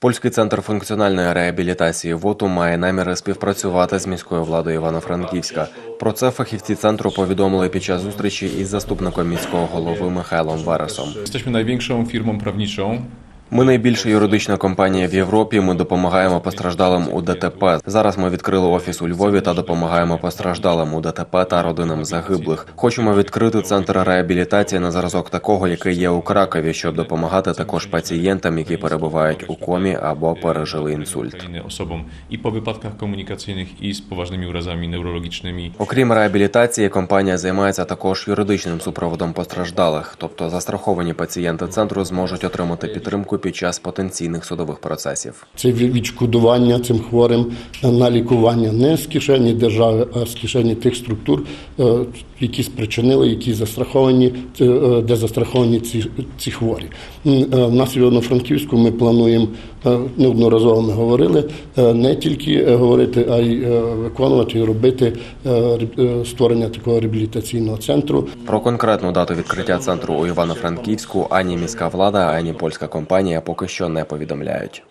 Польський центр функціональної реабілітації ВОТУ має наміри співпрацювати з міською владою Івано-Франківська. Про це фахівці центру повідомили під час зустрічі із заступником міського голови Михайлом Вересом. Ми największą фірмом prawniczą. Ми найбільша юридична компанія в Європі. Ми допомагаємо постраждалим у ДТП. Зараз ми відкрили офіс у Львові та допомагаємо постраждалим у ДТП та родинам загиблих. Хочемо відкрити центр реабілітації на зразок такого, який є у Кракові, щоб допомагати також пацієнтам, які перебувають у комі або пережили інсульт. Osobom i po wypadkach komunikacyjnych, i z poważnymi urazami neurologicznymi. Окрім реабілітації, компанія займається також юридичним супроводом постраждалих, тобто застраховані пацієнти центру зможуть отримати підтримку під час потенційних судових процесів. Це відшкодування цим хворим на лікування не з кишені держави, а з кишені тих структур, е, які спричинили, які застраховані, е, де застраховані ці, ці хворі. Е, В нас в Івано-Франківську ми плануємо е, неодноразово ми говорили е, не тільки е, говорити, а й е, виконувати і робити е, е, створення такого реабілітаційного центру. Про конкретну дату відкриття центру у Івано-Франківську ані міська влада, ані польська компанія поки що не повідомляють.